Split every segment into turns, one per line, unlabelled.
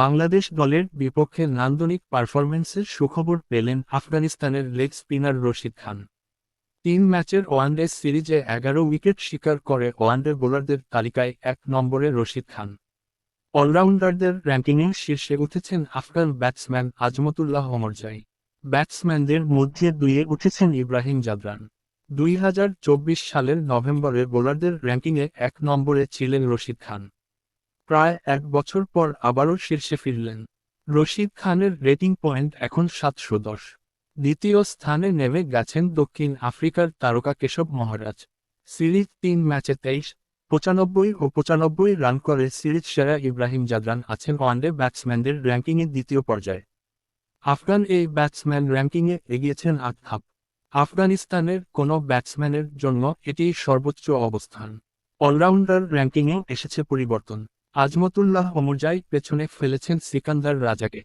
বাংলাদেশ দলের বিপক্ষে নান্দনিক পারফরম্যান্সের সুখবর পেলেন আফগানিস্তানের লেগ স্পিনার রশিদ খান। তিন ম্যাচের ওয়ানডে সিরিজে এগারো উইকেট শিকার করে ওয়ানডে বোলারদের তালিকায় এক নম্বরে রশিদ খান। অলরাউন্ডারদের র্যাঙ্কিংয়ে শীর্ষে উঠেছেন আফগান ব্যাটসম্যান আজমতুল্লাহ অমরজাই ব্যাটসম্যানদের মধ্যে দুইয়ে উঠেছেন ইব্রাহিম জাদরান। দুই হাজার চব্বিশ সালের নভেম্বরে বোলারদের র্যাঙ্কিংয়ে এক নম্বরে ছিলেন রশিদ খান। প্রায় এক বছর পর আবারও শীর্ষে ফিরলেন। রশিদ খানের রেটিং পয়েন্ট এখন সাতশো দশ। দ্বিতীয় স্থানে নেমে গেছেন দক্ষিণ আফ্রিকার তারকা কেশব মহারাজ। সিরিজ তিন ম্যাচে তেইশ, পঁচানব্বই ও পঁচানব্বই রান করে সিরিজ সেরা ইব্রাহিম জাদরান আছেন ওয়ানডে ব্যাটসম্যানদের র্যাঙ্কিংয়ের দ্বিতীয় পর্যায়ে। আফগান এই ব্যাটসম্যান র্যাঙ্কিংয়ে এগিয়েছেন আট ধাপ। আফগানিস্তানের কোনো ব্যাটসম্যানের জন্য এটি সর্বোচ্চ অবস্থান। অলরাউন্ডার র্যাঙ্কিংয়ে এসেছে পরিবর্তন। আজমতুল্লাহ অমরজাই পেছনে ফেলেছেন সিকান্দার রাজাকে।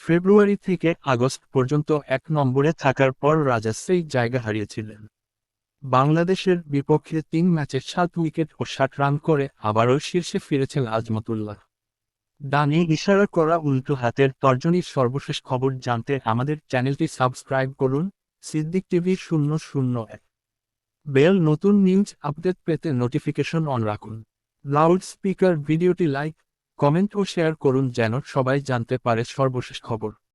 ফেব্রুয়ারি থেকে আগস্ট পর্যন্ত এক নম্বরে থাকার পর রাজা সেই জায়গা হারিয়েছিলেন। বাংলাদেশের বিপক্ষে তিন ম্যাচে সাত উইকেট ও ষাট রান করে আবারও শীর্ষে ফিরেছেন আজমতুল্লাহ। ডানে ইশারা করা উল্টো হাতের তর্জনীর সর্বশেষ খবর জানতে আমাদের চ্যানেলটি সাবস্ক্রাইব করুন, সিদ্দিক টিভি শূন্য শূন্য এক। বেল নতুন নিউজ আপডেট পেতে নোটিফিকেশন অন রাখুন। লাউড স্পিকার ভিডিওটি লাইক কমেন্ট ও শেয়ার করুন যেন সবাই জানতে পারে সর্বশেষ খবর।